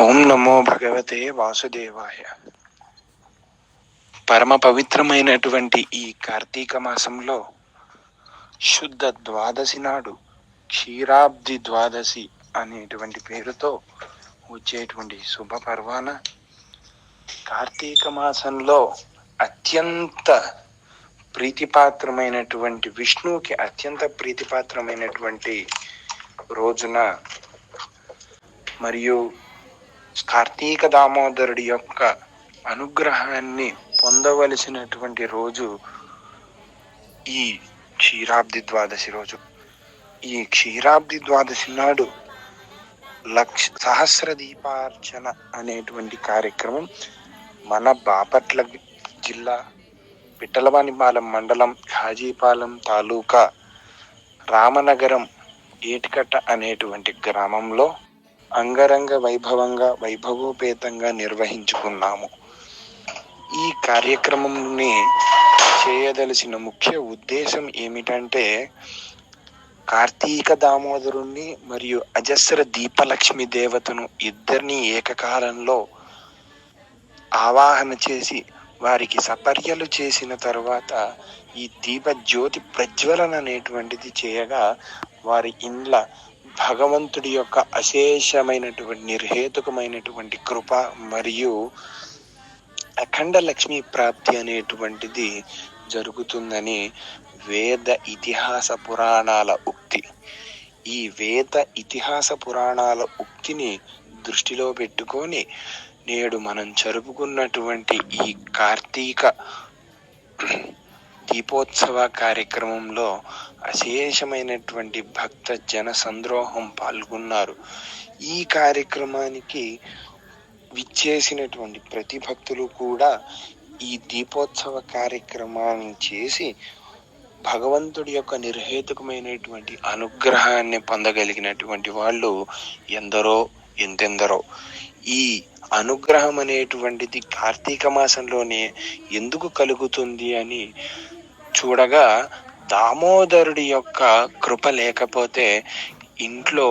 ఓం నమో భగవతే వాసుదేవాయ. పరమ పవిత్రమైనటువంటి ఈ కార్తీక మాసంలో శుద్ధ ద్వాదశి నాడు క్షీరాబ్ది ద్వాదశి అనేటువంటి పేరుతో వచ్చేటువంటి శుభ పర్వాన కార్తీక మాసంలో అత్యంత ప్రీతిపాత్రమైనటువంటి విష్ణువుకి అత్యంత ప్రీతిపాత్రమైనటువంటి రోజున మరియు కార్తీక దామోదరుడి యొక్క అనుగ్రహాన్ని పొందవలసినటువంటి రోజు ఈ క్షీరాబ్ది ద్వాదశి రోజు. ఈ క్షీరాబ్ది ద్వాదశి నాడు లక్ష సహస్ర దీపార్చన అనేటువంటి కార్యక్రమం మన బాపట్ల జిల్లా పిట్టలవానిపాలెం మండలం ఖాజీపాలెం తాలూకా రామనగరం ఏటికట్ట అనేటువంటి గ్రామంలో అంగరంగ వైభవంగా వైభవోపేతంగా నిర్వహించుకున్నాము. ఈ కార్యక్రమంని చేయదలసిన ముఖ్య ఉద్దేశం ఏమిటంటే కార్తీక దామోదరుణ్ణి మరియు అజస్ర దీపలక్ష్మి దేవతను ఇద్దరిని ఏకకాలంలో ఆవాహన చేసి వారికి సపర్యలు చేసిన తర్వాత ఈ దీప జ్యోతి ప్రజ్వలన అనేటువంటిది చేయగా వారి ఇండ్ల భగవంతుడి యొక్క అశేషమైనటువంటి నిర్హేతుకమైనటువంటి కృప మరియు అఖండ లక్ష్మి ప్రాప్తి అనేటువంటిది జరుగుతుందని వేద ఇతిహాస పురాణాల ఉక్తి. ఈ వేద ఇతిహాస పురాణాల ఉక్తిని దృష్టిలో పెట్టుకొని నేడు మనం జరుపుకున్నటువంటి ఈ కార్తీక దీపోత్సవ కార్యక్రమంలో అశేషమైనటువంటి భక్త జన సంద్రోహం పాల్గొన్నారు. ఈ కార్యక్రమానికి విచ్చేసినటువంటి ప్రతి భక్తులు కూడా ఈ దీపోత్సవ కార్యక్రమాన్ని చేసి భగవంతుడి యొక్క నిర్హేతుకమైనటువంటి అనుగ్రహాన్ని పొందగలిగినటువంటి వాళ్ళు ఎందరో ఎంతెందరో. ఈ అనుగ్రహం అనేటువంటిది కార్తీక మాసంలోనే ఎందుకు కలుగుతుంది అని చూడగా దామోదరుడి యొక్క కృప లేకపోతే ఇంట్లో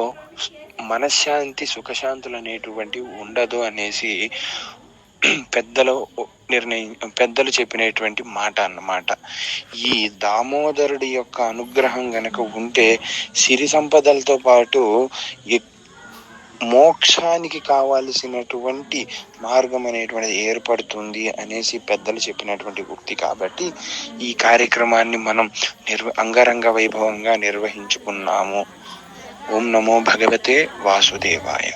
మనశ్శాంతి సుఖశాంతులు అనేటువంటి ఉండదు అనేసి పెద్దలు నిర్ణయం పెద్దలు చెప్పినటువంటి మాట అన్నమాట. ఈ దామోదరుడి యొక్క అనుగ్రహం గనక ఉంటే సిరి సంపదలతో పాటు మోక్షానికి కావాల్సినటువంటి మార్గం అనేటువంటిది ఏర్పడుతుంది అనేసి పెద్దలు చెప్పినటువంటి వృత్తి కాబట్టి ఈ కార్యక్రమాన్ని మనం నిర్వ అంగరంగ వైభవంగా నిర్వహించుకున్నాము. ఓం నమో భగవతే వాసుదేవాయ.